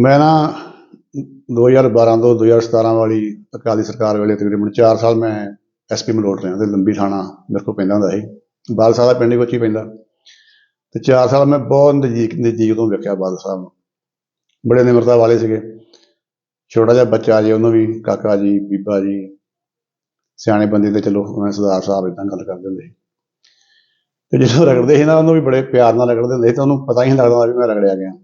ਮੈਂ ਨਾ 2012 ਤੋਂ 2017 ਵਾਲੀ ਅਕਾਲੀ ਸਰਕਾਰ ਵੇਲੇ ਤਕਰੀਬਨ 4 ਸਾਲ ਮੈਂ ਐਸਪੀ ਮਲੋਟ ਰਿਹਾ ਤੇ ਲੰਬੀ ਥਾਣਾ ਮੇਰੇ ਕੋਲ ਪੈਂਦਾ ਹੁੰਦਾ ਸੀ। ਬਾਦਲ ਸਾਹਿਬ ਦਾ ਪਿੰਡ ਵਿੱਚ ਹੀ ਪੈਂਦਾ। ਤੇ 4 ਸਾਲ ਮੈਂ ਬਹੁਤ ਨਜ਼ਦੀਕ ਨਜ਼ਦੀਕ ਤੋਂ ਵੇਖਿਆ ਬਾਦਲ ਸਾਹਿਬ ਨੂੰ। ਬੜੇ ਨਿਮਰਤਾ ਵਾਲੇ ਸੀਗੇ। ਛੋਟਾ ਜਿਹਾ ਬੱਚਾ ਜੀ, ਉਹਨੂੰ ਵੀ ਕਾਕਾ ਜੀ, ਬੀਬਾ ਜੀ, ਸਿਆਣੇ ਬੰਦੇ ਤੇ ਚਲੋ, ਉਹਨਾਂ ਸਰਦਾਰ ਸਾਹਿਬ ਇਦਾਂ ਗੱਲ ਕਰਦੇ ਹੁੰਦੇ ਸੀ। ਤੇ ਜਦੋਂ ਰਗੜਦੇ ਸੀ ਨਾ, ਉਹਨੂੰ ਵੀ ਬੜੇ ਪਿਆਰ ਨਾਲ ਰਗੜਦੇ ਹੁੰਦੇ ਸੀ ਤੇ ਉਹਨੂੰ ਪਤਾ ਹੀ ਨਹੀਂ ਲੱਗਦਾ ਵੀ ਮੈਂ ਰਗੜਿਆ ਗਿਆ।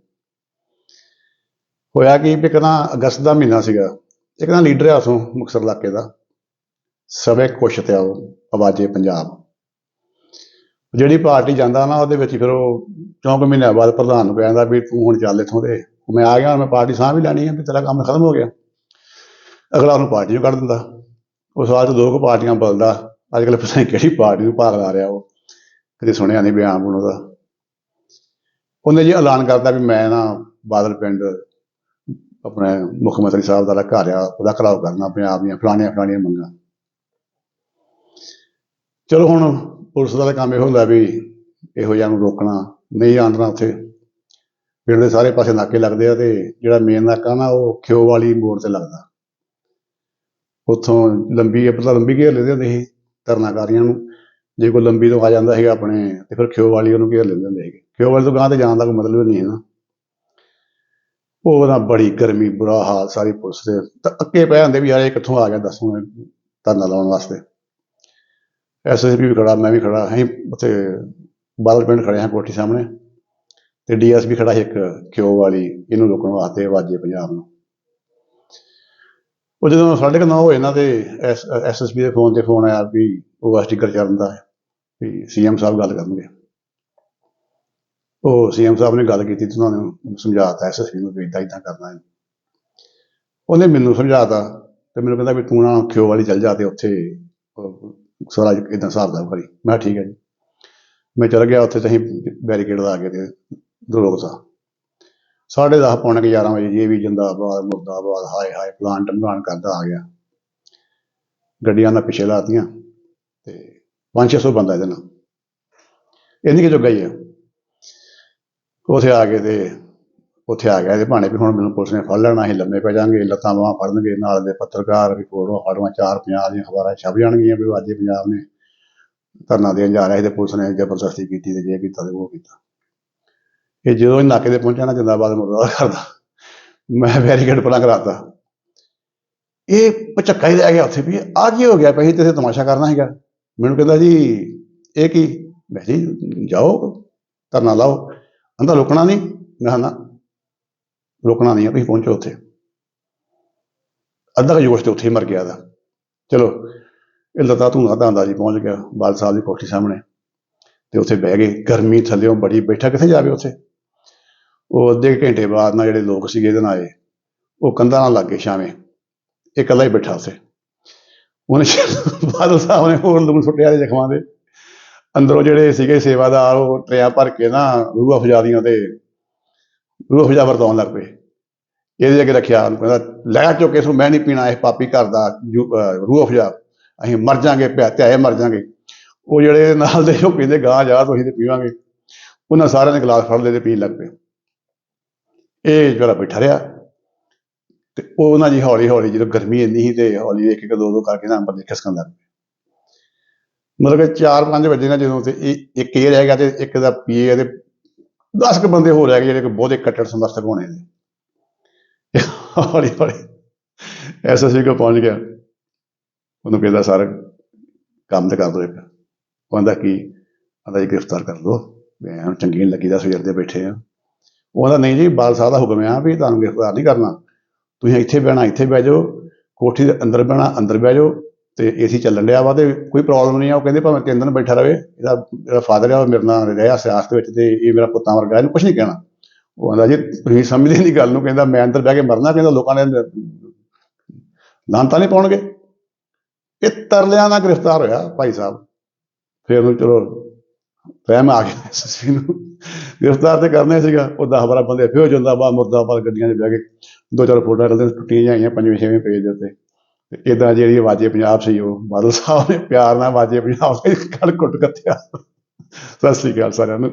ਹੋਇਆ ਕਿ ਵੀ ਇੱਕ ਨਾ ਅਗਸਤ ਦਾ ਮਹੀਨਾ ਸੀਗਾ, ਇੱਕ ਨਾ ਲੀਡਰ ਆ ਉਥੋਂ ਮੁਕਤਸਰ ਇਲਾਕੇ ਦਾ। ਸਵੇ ਕੁਛ ਤੇ ਉਹ ਆਵਾਜ਼ੇ ਪੰਜਾਬ। ਜਿਹੜੀ ਪਾਰਟੀ ਜਾਂਦਾ ਨਾ ਉਹਦੇ ਵਿੱਚ ਫਿਰ ਉਹ ਚੌਂਕ ਮਹੀਨਿਆਂ ਬਾਅਦ ਪ੍ਰਧਾਨ ਨੂੰ ਕਹਿੰਦਾ ਵੀ ਤੂੰ ਹੁਣ ਚੱਲ ਇੱਥੋਂ ਦੇ। ਮੈਂ ਆ ਗਿਆ ਮੈਂ ਪਾਰਟੀ ਸਾਂਭ ਵੀ ਲੈਣੀ ਹੈ ਵੀ ਤੇਰਾ ਕੰਮ ਖਤਮ ਹੋ ਗਿਆ। ਅਗਲਾ ਉਹਨੂੰ ਪਾਰਟੀ ਚੋਂ ਕੱਢ ਦਿੰਦਾ। ਉਸ ਵਾਰ ਦੋ ਕੁ ਪਾਰਟੀਆਂ ਬਦਲਦਾ ਅੱਜ ਕੱਲ੍ਹ ਪਤਾ ਨਹੀਂ ਕਿਹੜੀ ਪਾਰਟੀ ਨੂੰ ਭਾਗ ਲਾ ਰਿਹਾ ਉਹ। ਕਦੇ ਸੁਣਿਆ ਨਹੀਂ ਬਿਆਨ ਬੁਣ ਉਹਦਾ। ਉਹਨੇ ਜੀ ਐਲਾਨ ਕਰਦਾ ਵੀ ਮੈਂ ਨਾ ਬਾਦਲ ਪਿੰਡ ਆਪਣੇ ਮੁੱਖ ਮੰਤਰੀ ਸਾਹਿਬ ਦਾ ਜਿਹੜਾ ਘਰ ਆ, ਉਹਦਾ ਘਰਾਓ ਕਰਨਾ ਪੰਜਾਬ ਦੀਆਂ ਫਲਾਣੀਆਂ ਫਲਾਣੀਆਂ ਮੰਗਾਂ। ਚਲੋ ਹੁਣ ਪੁਲਿਸ ਦਾ ਤਾਂ ਕੰਮ ਇਹੋ ਹੁੰਦਾ ਵੀ ਇਹੋ ਜਿਹਾ ਨੂੰ ਰੋਕਣਾ, ਨਹੀਂ ਆਂਦਣਾ ਉੱਥੇ। ਪਿੰਡ ਦੇ ਸਾਰੇ ਪਾਸੇ ਨਾਕੇ ਲੱਗਦੇ ਆ ਤੇ ਜਿਹੜਾ ਮੇਨ ਨਾਕਾ ਨਾ, ਉਹ ਖਿਓ ਵਾਲੀ ਮੋੜ ਤੇ ਲੱਗਦਾ। ਉੱਥੋਂ ਲੰਬੀ ਪਤਾ ਲੰਬੀ ਘੇਰ ਲੈਂਦੇ ਹੁੰਦੇ ਸੀ ਧਰਨਾਕਾਰੀਆਂ ਨੂੰ। ਜੇ ਕੋਈ ਲੰਬੀ ਤੋਂ ਆ ਜਾਂਦਾ ਸੀਗਾ ਆਪਣੇ, ਤੇ ਫਿਰ ਖਿਓ ਵਾਲੀ ਉਹਨੂੰ ਘੇਰ ਲੈਂਦੇ ਹੁੰਦੇ ਸੀਗੇ। ਖਿਓ ਵਾਲੀ ਤੋਂ ਗਾਂ ਤੇ ਜਾਣ ਦਾ ਕੋਈ ਮਤਲਬ ਨਹੀਂ ਹੈ ਨਾ। ਉਹ ਨਾ ਬੜੀ ਗਰਮੀ, ਬੁਰਾ ਹਾਲ, ਸਾਰੀ ਪੁਲਿਸ ਦੇ। ਤਾਂ ਅੱਕੇ ਪਏ ਹੁੰਦੇ ਵੀ ਯਾਰ ਇਹ ਕਿੱਥੋਂ ਆ ਗਿਆ, ਦੱਸੋ ਇਹ ਧਰਨਾ ਲਾਉਣ ਵਾਸਤੇ। ਐਸਐਸਪੀ ਵੀ ਖੜਾ, ਮੈਂ ਵੀ ਖੜਾ, ਅਸੀਂ ਉੱਥੇ ਬਾਦਲ ਪਿੰਡ ਖੜੇ ਹਾਂ ਕੋਠੀ ਸਾਹਮਣੇ। ਤੇ ਡੀਐਸਪੀ ਖੜਾ ਸੀ ਇੱਕ ਕਿਉ ਵਾਲੀ, ਇਹਨੂੰ ਰੋਕਣ ਵਾਸਤੇ ਵਾਜੇ ਪੰਜਾਬ ਨੂੰ। ਉਹ ਜਦੋਂ ਸਾਢੇ ਕੁ ਨੌ ਹੋਏ ਨਾ ਤੇ ਐਸਐਸਪੀ ਦੇ ਫੋਨ ਤੇ ਫੋਨ ਆਇਆ ਵੀ ਉਹ ਸਟicker ਚੱਲਣ ਦਾ ਹੈ, ਵੀ ਸੀਐਮ ਸਾਹਿਬ ਗੱਲ ਕਰਨਗੇ। ਉਹ ਸੀਐਮ ਸਾਹਿਬ ਨੇ ਗੱਲ ਕੀਤੀ ਤੇ ਉਹਨਾਂ ਨੂੰ ਸਮਝਾਤਾ ਐਸਐਸਪੀ ਨੂੰ ਵੀ ਇਦਾਂ ਇਦਾਂ ਕਰਨਾ ਹੈ। ਉਹਨੇ ਮੈਨੂੰ ਸਮਝਾਤਾ ਤੇ ਮੈਨੂੰ ਕਹਿੰਦਾ ਵੀ ਤੂੰ ਨਾ ਖਿਓ ਵਾਲੀ ਚੱਲ ਜਾ ਤੇ ਉੱਥੇ ਸਾਰਾ ਇਦਾਂ ਹਿਸਾਬ ਦਾ ਕਰੀ। ਮੈਂ ਕਿਹਾ ਠੀਕ ਹੈ ਜੀ। ਮੈਂ ਚਲ ਗਿਆ ਉੱਥੇ ਤੇ ਅਸੀਂ ਬੈਰੀਕੇਡ ਲਾ ਕੇ ਤੇ ਰੋਕਤਾ ਸਾਢੇ ਦਸ ਪੌਣੇ ਕੁ 11 ਵਜੇ ਜੀ ਵੀ ਜਿੰਦਾਬਾਦ, ਮੁਰਦਾਬਾਦ, ਹਾਏ ਹਾਏ ਪਲਾਨ ਟੰਗਾਣ ਕਰਦਾ ਆ ਗਿਆ। ਗੱਡੀਆਂ ਨਾਲ ਪਿੱਛੇ ਲਾਤੀਆਂ ਤੇ 5-600 ਬੰਦਾ ਇਹਦੇ ਨਾਲ। ਇੰਨੀ ਕਿ ਜੋਗਾ ਹੀ ਹੈ ਉੱਥੇ ਆ ਕੇ ਤੇ ਉੱਥੇ ਆ ਗਿਆ ਤੇ ਭਾਣੇ ਵੀ ਹੁਣ ਮੈਨੂੰ ਪੁਲਿਸ ਨੇ ਫੜ ਲੈਣਾ, ਅਸੀਂ ਲੰਮੇ ਪੈ ਜਾਾਂਗੇ, ਲੱਤਾਂ ਬਾਹਾਂ ਫੜਨਗੇ, ਨਾਲ ਦੇ ਪੱਤਰਕਾਰ ਵੀ ਫੋਟੋਆਂ ਫੜਵਾ ਚਾਰ ਪੰਜਾਹ ਦੀਆਂ ਖਬਰਾਂ ਛਪ ਜਾਣਗੀਆਂ ਵੀ ਅੱਜ ਪੰਜਾਬ ਨੇ ਧਰਨਾ ਦੇਣ ਜਾ ਰਿਹਾ ਸੀ ਤੇ ਪੁਲਿਸ ਨੇ ਜ਼ਬਰਦਸਤੀ ਕੀਤੀ ਤੇ ਜੇ ਕੀਤਾ ਤੇ ਉਹ ਕੀਤਾ। ਇਹ ਜਦੋਂ ਨਾਕੇ ਤੇ ਪਹੁੰਚਿਆ ਨਾ ਜਿੰਦਾਬਾਦ ਮੁਰਦਾਬਾਦ ਕਰਦਾ। ਮੈਂ ਬੈਰੀਕੇਡ ਪਰਾਂ ਕਰਾਤਾ। ਇਹ ਪਚੱਕਾ ਹੀ ਰਹਿ ਗਿਆ ਉੱਥੇ ਵੀ ਆ ਕੀ ਹੋ ਗਿਆ ਪਹਿਲੇ ਤੇ ਤਮਾਸ਼ਾ ਕਰਨਾ ਹੈਗਾ ਮੈਨੂੰ ਕਹਿੰਦਾ ਜੀ, ਇਹ ਕੀ? ਮੈਂ ਜੀ, ਜਾਓ, ਧਰਨਾ ਲਾਓ। ਕਹਿੰਦਾ ਰੁਕਣਾ ਨਹੀਂ। ਮੈਂ ਕਿਹਾ ਨਾ, ਰੁਕਣਾ ਨਹੀਂ ਆ, ਤੁਸੀਂ ਪਹੁੰਚੋ ਉੱਥੇ। ਅੱਧਾ ਕੁ ਜੋਸ਼ ਤੇ ਉੱਥੇ ਹੀ ਮਰ ਗਿਆ ਦਾ ਚਲੋ, ਇਹ ਲਤਾ ਧੂੰਆਂ ਧਾਂਦਾ ਜੀ ਪਹੁੰਚ ਗਿਆ, ਬਾਲ ਸਾਹਿਬ ਦੀ ਕੋਠੀ ਸਾਹਮਣੇ। ਤੇ ਉੱਥੇ ਬਹਿ ਗਏ, ਗਰਮੀ ਥੱਲਿਓਂ ਬੜੀ ਬੈਠਾ, ਕਿੱਥੇ ਜਾਵੇ ਉੱਥੇ? ਉਹ ਅੱਧੇ ਘੰਟੇ ਬਾਅਦ ਨਾ ਜਿਹੜੇ ਲੋਕ ਸੀਗੇ ਇਹਦੇ ਨਾਲ ਆਏ, ਉਹ ਕੰਧਾਂ ਨਾਲ ਲੱਗੇ ਛਾਵੇਂ। ਇਹ ਇਕੱਲਾ ਹੀ ਬੈਠਾ ਉੱਥੇ। ਉਹਨੇ ਬਾਦਲ ਸਾਹਿਬ ਨੇ ਹੋਰ ਲੂਣ ਸੁੱਟਿਆ ਦੇ ਜ਼ਖਮਾਂ ਦੇ। ਅੰਦਰੋਂ ਜਿਹੜੇ ਸੀਗੇ ਸੇਵਾਦਾਰ ਉਹ ਟਰਿਆ ਭਰ ਕੇ ਨਾ ਰੂਹ ਅਫਜਾ ਦੀਆਂ ਤੇ ਰੂਹ ਅਫਜਾ ਵਰਤਾਉਣ ਲੱਗ ਪਏ। ਇਹਦੇ ਅੱਗੇ ਰੱਖਿਆ ਉਹਨੂੰ ਕਹਿੰਦਾ, ਲੈ ਚੁੱਕੇ ਸੋ ਮੈਂ ਨਹੀਂ ਪੀਣਾ, ਇਹ ਪਾਪੀ ਘਰ ਦਾ ਰੂਹ ਅਫਜਾ। ਅਸੀਂ ਮਰ ਜਾਾਂਗੇ, ਪਿਆ ਧਿਆਏ ਮਰ ਜਾਾਂਗੇ। ਉਹ ਜਿਹੜੇ ਨਾਲ ਦੇ ਉਹ ਕਹਿੰਦੇ ਗਾਂ ਜਾ, ਤੁਸੀਂ ਤੇ ਪੀਵਾਂਗੇ। ਉਹਨਾਂ ਸਾਰਿਆਂ ਨੇ ਗਲਾਸ ਫੜ ਲਏ ਤੇ ਪੀਣ ਲੱਗ ਪਏ। ਇਹ ਜਿਹੜਾ ਬੈਠਾ ਰਿਹਾ, ਤੇ ਉਹ ਉਹਨਾਂ ਜੀ ਹੌਲੀ ਹੌਲੀ ਜਦੋਂ ਗਰਮੀ ਇੰਨੀ ਸੀ ਤੇ ਹੌਲੀ ਇੱਕ ਇੱਕ ਦੋ ਦੋ ਕਰਕੇ ਨਾ ਅੰਬਰ ਬੰਦੇ ਖਿਸਕਣ ਲੱਗ ਪਏ। ਮਤਲਬ ਕਿ 4-5 ਵਜੇ ਨਾ ਜਦੋਂ ਤੇ ਇਹ ਇੱਕ ਇਹ ਰਹਿ ਗਿਆ ਤੇ ਇੱਕ ਦਾ ਪੀਏ ਤੇ 10 ਕੁ ਬੰਦੇ ਹੋਰ ਰਹਿ ਗਏ ਜਿਹੜੇ ਕਿ ਬਹੁਤੇ ਕੱਟੜ ਸਮਰਥਕ ਹੋਣੇ ਨੇ। ਹੌਲੀ ਹੌਲੀ ਐਸਐਸਪੀ ਕੋ ਪਹੁੰਚ ਗਿਆ। ਉਹਨੂੰ ਕਹਿੰਦਾ, ਸਰ, ਕੰਮ ਤੇ ਕਰ ਦੋ ਇੱਕ। ਕਹਿੰਦਾ, ਕੀ? ਕਹਿੰਦਾ, ਜੀ, ਗ੍ਰਿਫਤਾਰ ਕਰ ਲਓ। ਮੈਂ ਹੁਣ ਚੰਗੀ ਨਹੀਂ ਲੱਗੀ ਦਾ ਸਵੇਰ ਦੇ ਬੈਠੇ ਆ। ਉਹ ਕਹਿੰਦਾ, ਨਹੀਂ ਜੀ, ਬਾਲ ਸਾਹਿਬ ਦਾ ਹੁਕਮ ਆ ਵੀ ਤੁਹਾਨੂੰ ਗ੍ਰਿਫਤਾਰ ਨਹੀਂ ਕਰਨਾ। ਤੁਸੀਂ ਇੱਥੇ ਬਹਿਣਾ, ਇੱਥੇ ਬਹਿ ਜਾਓ। ਕੋਠੀ ਦੇ ਅੰਦਰ ਬਹਿਣਾ, ਅੰਦਰ ਬਹਿ ਜਾਓ। ਤੇ ਏਸੀ ਚੱਲਣ ਡਿਆ ਵਾ ਤੇ ਕੋਈ ਪ੍ਰੋਬਲਮ ਨਹੀਂ ਆ, ਉਹ ਕਹਿੰਦੇ ਭਾਵੇਂ ਤਿੰਨ ਦਿਨ ਬੈਠਾ ਰਵੇ, ਇਹਦਾ ਜਿਹੜਾ ਫਾਦਰ ਆ, ਉਹ ਮੇਰੇ ਨਾਲ ਰਿਹਾ ਸਿਆਸਤ ਵਿੱਚ ਤੇ ਇਹ ਮੇਰਾ ਪੁੱਤਾਂ ਵਰਗਾ, ਇਹਨੂੰ ਕੁਝ ਨਹੀਂ ਕਹਿਣਾ। ਉਹ ਕਹਿੰਦਾ ਜੀ, ਤੁਸੀਂ ਸਮਝਦੇ ਨਹੀਂ ਗੱਲ ਨੂੰ, ਕਹਿੰਦਾ ਮੈਂ ਅੰਦਰ ਬਹਿ ਕੇ ਮਰਨਾ, ਕਹਿੰਦਾ ਲੋਕਾਂ ਨੇ ਲਾਂਤਾ ਨਹੀਂ ਪਾਉਣਗੇ। ਇਹ ਤਰਲਿਆਂ ਨਾਲ ਗ੍ਰਿਫਤਾਰ ਹੋਇਆ ਭਾਈ ਸਾਹਿਬ। ਫਿਰ ਉਹਨੂੰ ਚਲੋ, ਰਹਿਮ ਆ ਗਿਆ ਐਸਐਸਪੀ ਨੂੰ। ਗ੍ਰਿਫਤਾਰ ਤੇ ਕਰਨਾ ਸੀਗਾ, ਉਹ 10 12 ਬੰਦੇ ਫਿਰ ਜਾਂਦਾ ਬਾ ਮੁਰਦਾਬਾਦ ਗੱਡੀਆਂ 'ਚ ਬਹਿ ਕੇ ਦੋ ਚਾਰ ਫੋਟੋਆਂ ਟੁੱਟੀਆਂ ਜਾਈਆਂ ਪੰਜਵੇਂ, ਛੇਵੇਂ ਪੇਜ ਦੇ ਉੱਤੇ। ਇਦਾਂ ਜਿਹੜੀ ਆਵਾਜ਼ੇ ਪੰਜਾਬ ਸੀ, ਉਹ ਬਾਦਲ ਸਾਹਿਬ ਨੇ ਪਿਆਰ ਨਾਲ ਆਵਾਜ਼ੇ ਪੰਜਾਬ ਦੇ ਕੜ ਕੁੱਟ ਕੱਤਿਆ ਸਤਿ ਸ੍ਰੀ ਅਕਾਲ ਸਾਰਿਆਂ ਨੂੰ।